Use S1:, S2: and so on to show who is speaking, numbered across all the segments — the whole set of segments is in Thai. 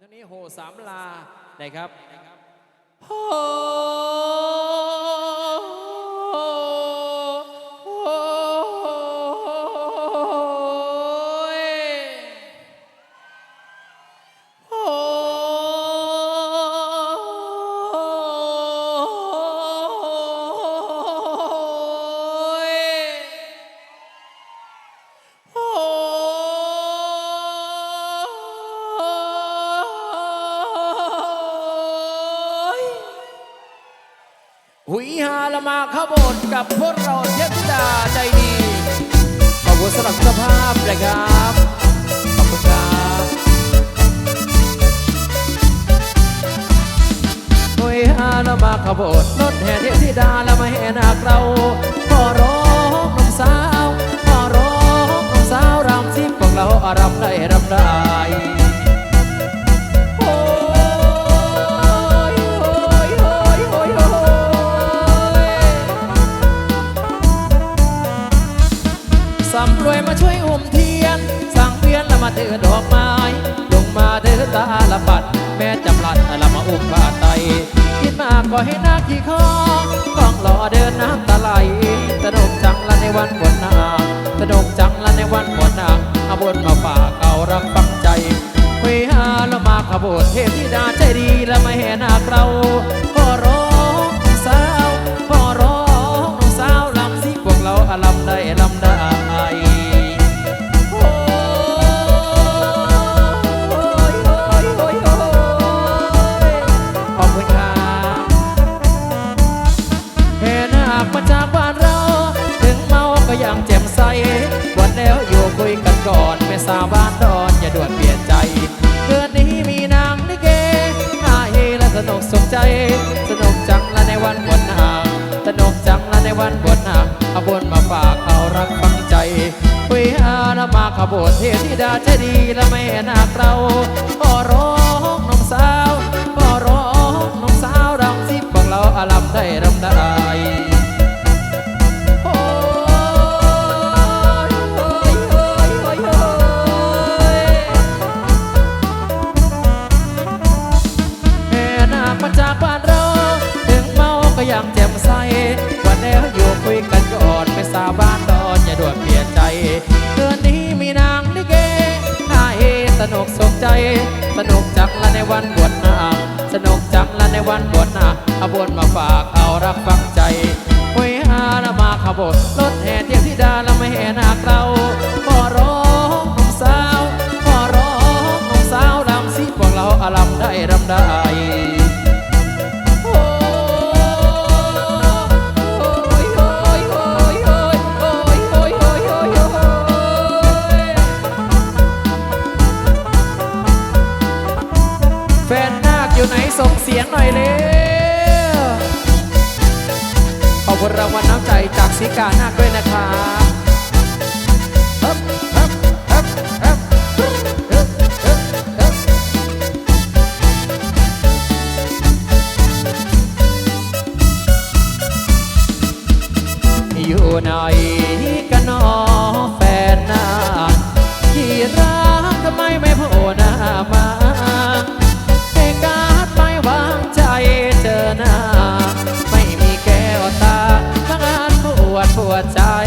S1: เท่านี้โหสามลานะครับโห ขบสถกับพวกเราเทพธิดาใจดี ขอบคุณสำหรับสภาพเลยครับ ขอบคุณครับหน่ยฮาเรามาขบวนรถแห่เทพธิดาเรามาแห่นาคเราขอร้องน้องสาวขอร้องน้องสาวรำซิพวกเราอารำได้รำได้ ก็ให้น้าขี้คอกล้องหล่อเดินน้ำตาไหลสนุกจังละในวันบนนาสนุกจังละในวันบนนาอาบนมาฝากเอารักฟังใจคุยหาแล้มาขบวนเทพธิดาใจดีและไม่แห่นาเรา อาำได้รำได้ กาหน้าเ what's up.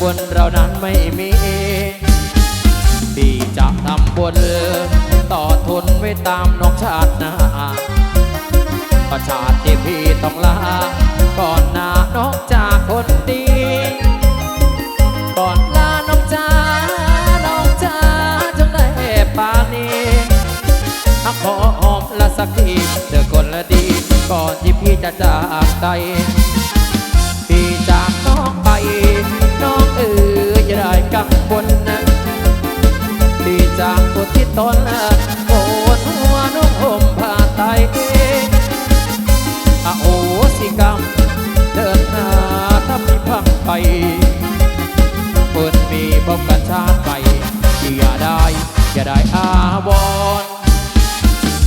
S1: บนเรานั้นไม่มีพี่จะทำ
S2: บุนต่อทนไว้ตามน้องชาติหน้าประชาติที่พี่ต้
S1: องลา ก่อนหน้าน้องจากคนดี ก่อนลาน้องจ้าน้องจ้าจงได้ปานีอักขอหอมละสักทีเธอคนละดี ก่อนที่พี่จะจากไปพี่จากน้องไป กังวลดีจากตัวที่ตนโอนหัวนุ่งห่มผ้าไตอาโอสิกรรม เดินหน้าทำพิพังไป เปิดมีบกันชาติไป อย่าได้ อย่าได้อาวร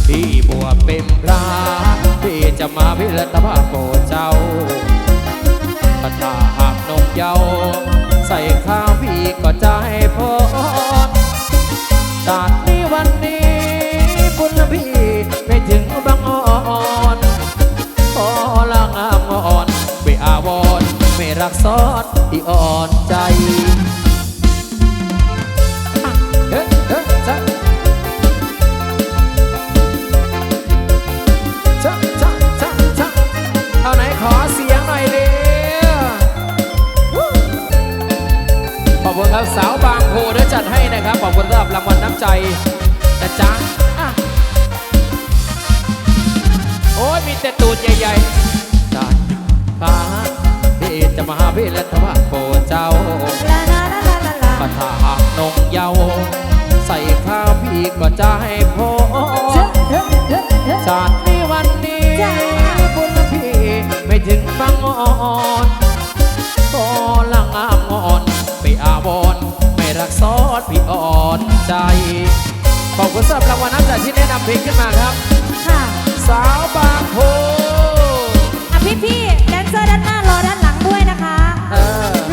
S1: ที่บวชเป็นพระที่จะมาพิรัตภาพโปเจ้าปัญหาหักนงเย้า ใส่ข้าวพี่ก็ใจพอจากนี้วันนี้คุณพี่ไม่ถึงบางอ่อนพอลางามอ่อน ไปอาวอนไม่รักซอนอีอ่อนใจ คุณครับสาวบางโพได้จัดให้นะครับ ขอบคุณสำหรับรางวัลน้ำใจนะจ๊ะโอ้ยมีแต่ตูดใหญ่ๆตายฟ้าพี่จะมาหาพี่และทว่าโพเจ้าปัญหากนงเยาใส่ข้าวพี่ก็จะให้
S2: โพ
S1: ชาตินี้วันนี้บุญพี่ไม่ถึงฟังอ่อน รักซอดพี่อ่อนใจ ขอบคุณสำหรับรางวัลน้ำใจที่แนะนำเพลงขึ้นมาครับ
S2: ค่ะ
S1: สาวบางโพ
S2: อะพี่พี่แดนเซอร์ด้านหน้ารอด้านหลังด้วยนะคะ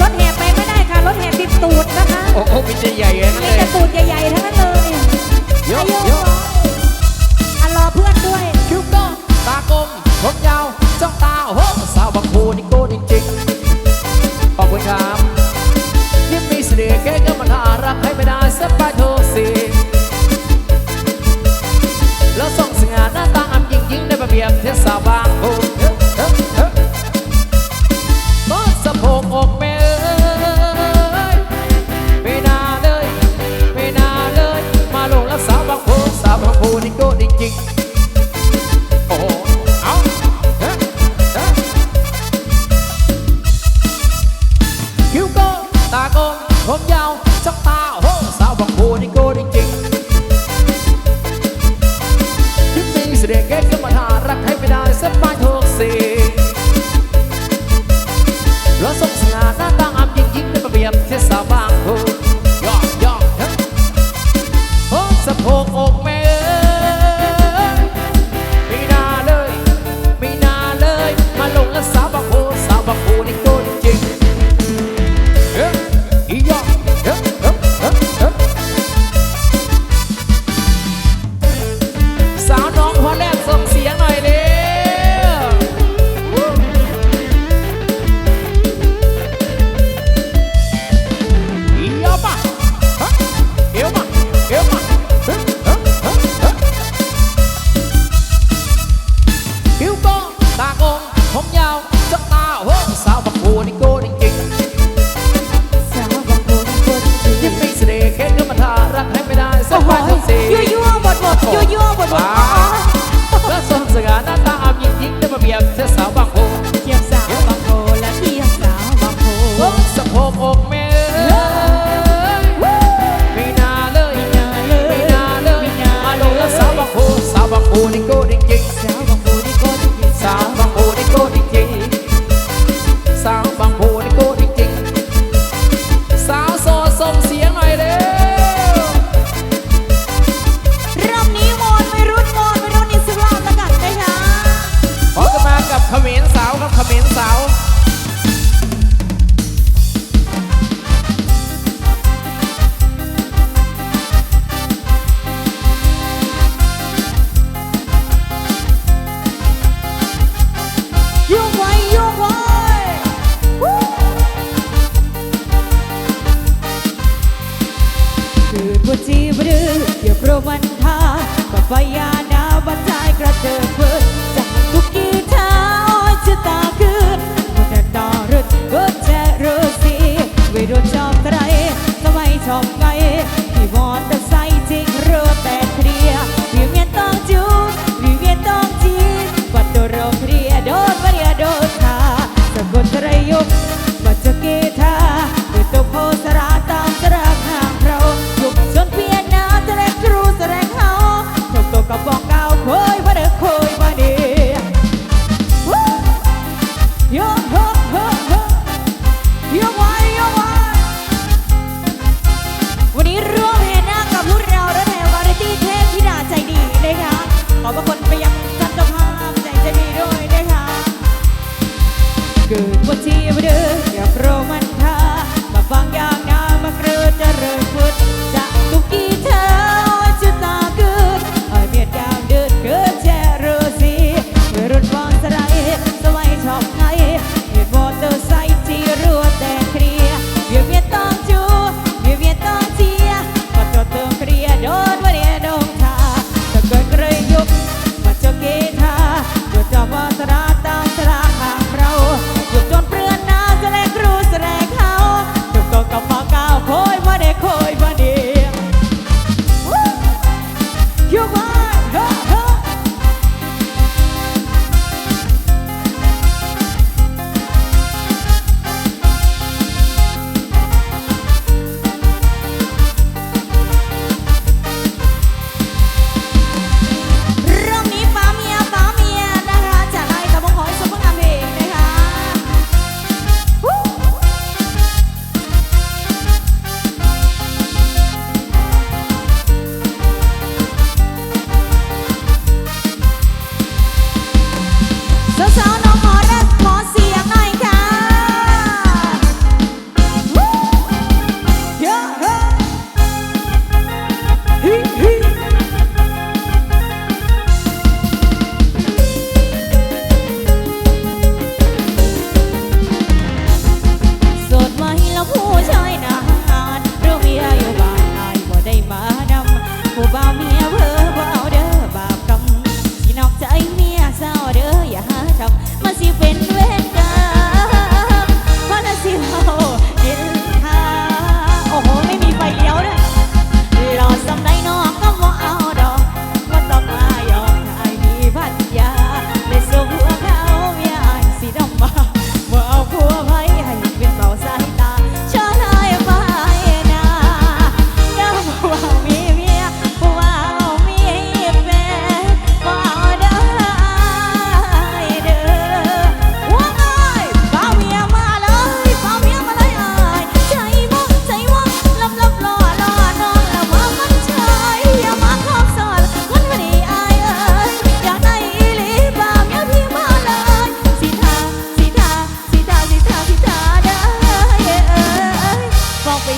S2: รถแห่ไปไม่ได้ค่ะ รถแห่ติดตูดนะคะ
S1: โอ้โหมีใจใหญ่เลย
S2: นะ
S1: มีเลแต่ยตูดใหญ่ๆ
S2: ทั้งนั้นเลย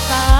S2: さい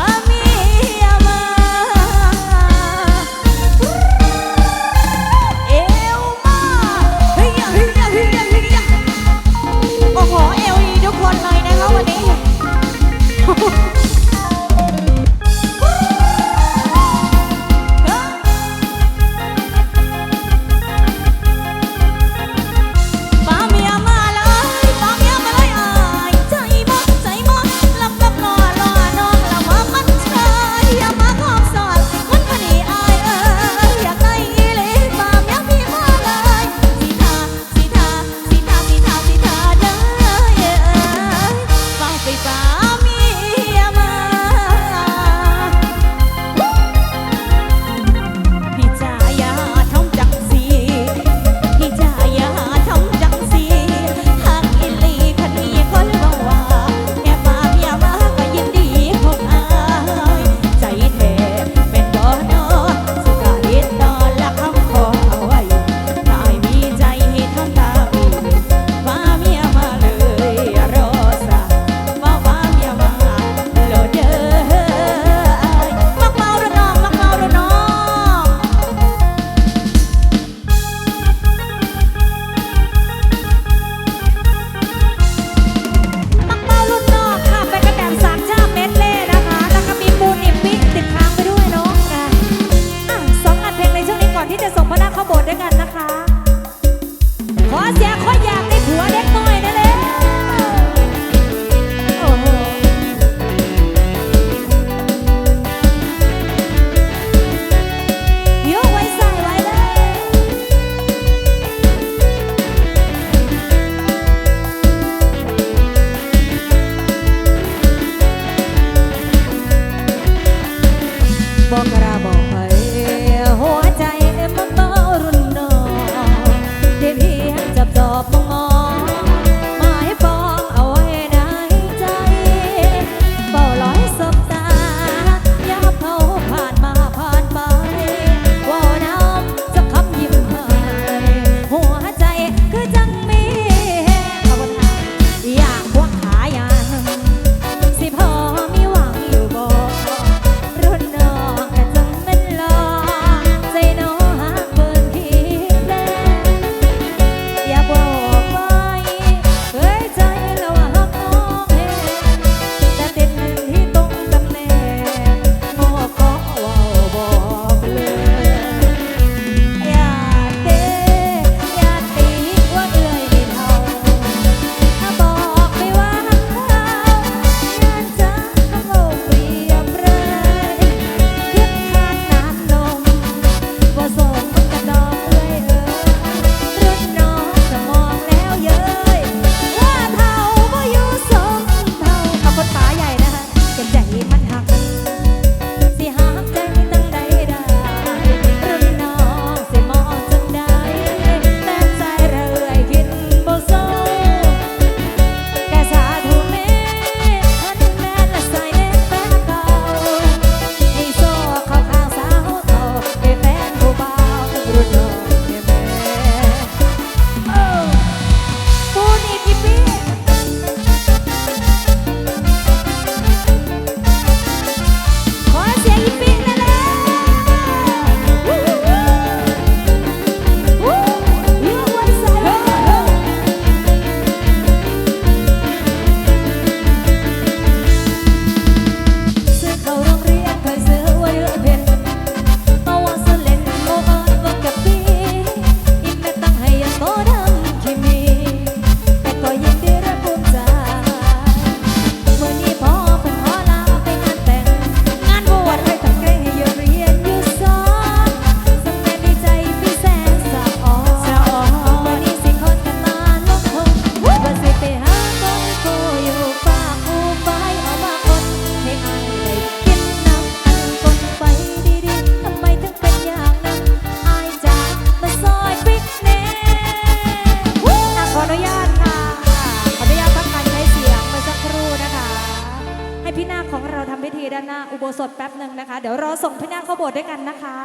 S2: ้านหน้าอุโบส
S3: ถแป๊บหนึ่งนะคะ เดี๋ยวรอส่งพี่นางเข้าโบสถ์ด้วยกันนะคะ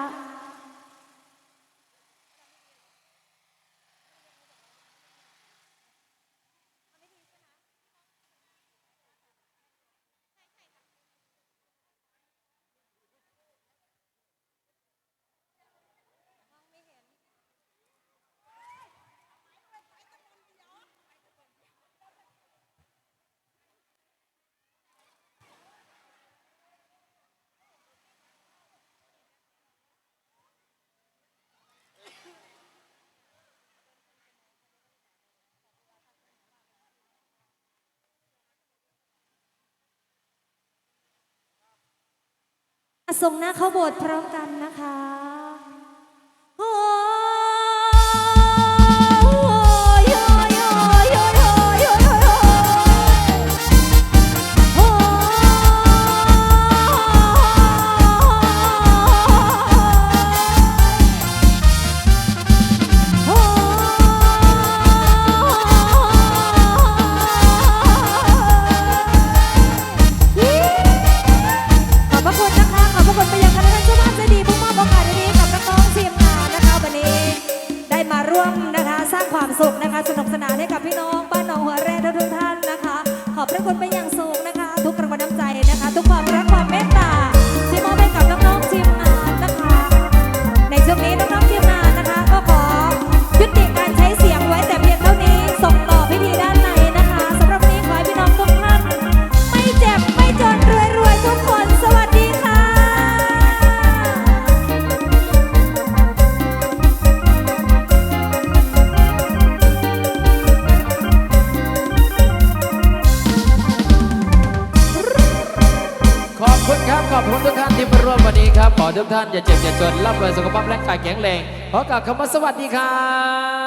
S3: ส่งหน้าเข้าโบสถ์พร้อมกันนะคะ อบพระคุณไปอย่าง ท่านอย่าเจ็บ
S1: อย่าจนร่ำรวยสุขภาพและกายแข็งแรงขอกล่าวคำว่าสวัสดีครับ